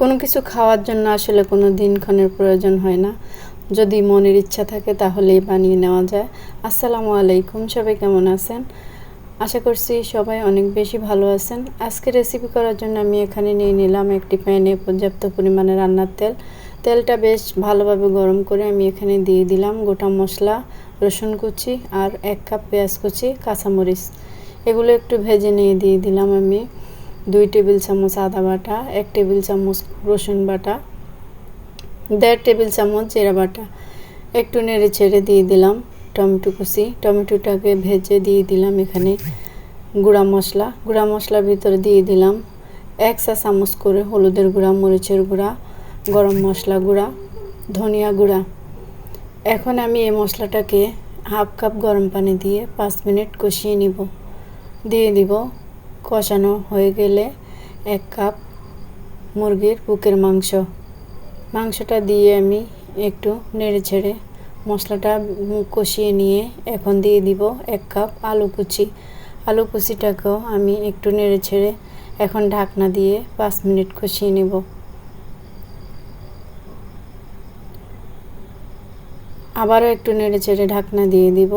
কোনো কিছু খাওয়ার জন্য আসলে কোনো দিনক্ষণের প্রয়োজন হয় না। যদি মনের ইচ্ছা থাকে তাহলেই বানিয়ে নেওয়া যায়। আসসালামু আলাইকুম, সবাই কেমন আছেন? আশা করছি সবাই অনেক বেশি ভালো আছেন। আজকে রেসিপি করার জন্য আমি এখানে নিয়ে নিলাম একটি প্যানে পর্যাপ্ত পরিমাণে রান্নার তেল। তেলটা বেশ ভালোভাবে গরম করে আমি এখানে দিয়ে দিলাম গোটা মশলা, রসুন কুচি আর এক কাপ পেঁয়াজ কুচি, কাঁচামরিচ। এগুলো একটু ভেজে নিয়ে দিয়ে দিলাম আমি। দুই টেবিল চামচ আদা বাটা, এক টেবিল চামচ রসুন বাটা, দেড় টেবিল চামচ জিরা বাটা। একটু নেড়ে ছেড়ে দিয়ে দিলাম টমেটো কুচি। টমেটোটাকে ভেজে দিয়ে দিলাম এখানে গুঁড়া মশলা। গুঁড়া মশলার ভিতরে দিয়ে দিলাম এক চা চামচ করে হলুদের গুঁড়া, মরিচের গুঁড়া, গরম মশলা গুঁড়া, ধনিয়া গুঁড়া। এখন আমি এই মশলাটাকে হাফ কাপ গরম পানি দিয়ে পাঁচ মিনিট কষিয়ে নিব। দিয়ে দিব কষানো হয়ে গেলে এক কাপ মুরগির বুকের মাংস। মাংসটা দিয়ে আমি একটু নেড়ে ছেড়ে মশলাটা কষিয়ে নিয়ে এখন দিয়ে দিব এক কাপ আলু কুচি। আলু কুচিটাকেও আমি একটু নেড়ে ছেড়ে এখন ঢাকনা দিয়ে পাঁচ মিনিট কষিয়ে নেব। আবারও একটু নেড়ে ছেড়ে ঢাকনা দিয়ে দিব।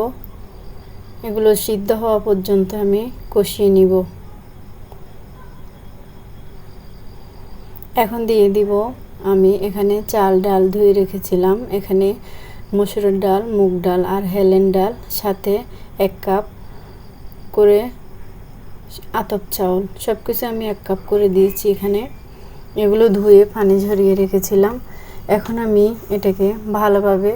এগুলো সিদ্ধ হওয়া পর্যন্ত আমি কষিয়ে নিব। এখন দিয়ে দিব আমি এখানে চাল ডাল ধুয়ে রেখেছিলাম। এখানে মসুরের ডাল, মুগ ডাল আর হেলেন ডাল, সাথে এক কাপ করে আতপ চাউল। সব কিছু আমি এক কাপ করে দিয়েছি এখানে। এগুলো ধুয়ে পানি ঝরিয়ে রেখেছিলাম। এখন আমি এটাকে ভালোভাবে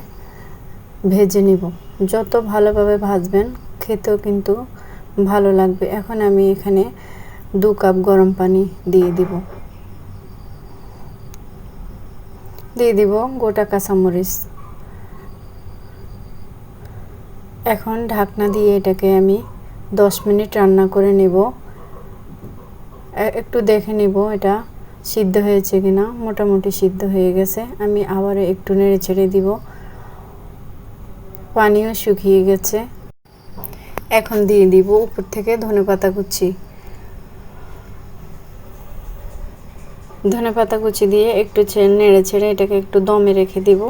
ভেজে নিব। যত ভালোভাবে ভাজবেন খেতেও কিন্তু ভালো লাগবে। এখন আমি এখানে দু কাপ গরম পানি দিয়ে দিব। দিয়ে দিব গোটা কাঁচামরিচ। এখন ঢাকনা দিয়ে এটাকে আমি দশ মিনিট রান্না করে নেব। একটু দেখে নেব এটা সিদ্ধ হয়েছে কিনা। মোটামুটি সিদ্ধ হয়ে গেছে। আমি আবার একটু নেড়ে ছেড়ে দিব। পানিও শুকিয়ে গেছে। এখন দিয়ে দিব উপর থেকে ধনে পাতা কুচি। ধনে পাতা কুচি দিয়ে একটু নেড়ে ছেড়ে এটাকে একটু দমে রেখে দিব।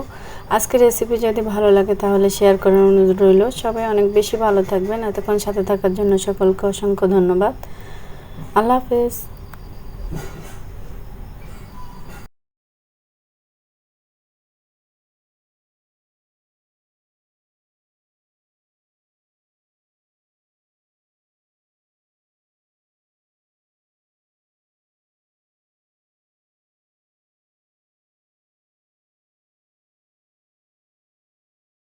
আজকে রেসিপি যদি ভালো লাগে তাহলে শেয়ার করার অনুরোধ রইল। সবাই অনেক বেশি ভালো থাকবেন। এতক্ষণ সাথে থাকার জন্য সকলকে অসংখ্য ধন্যবাদ। আল্লাহ হাফেজ।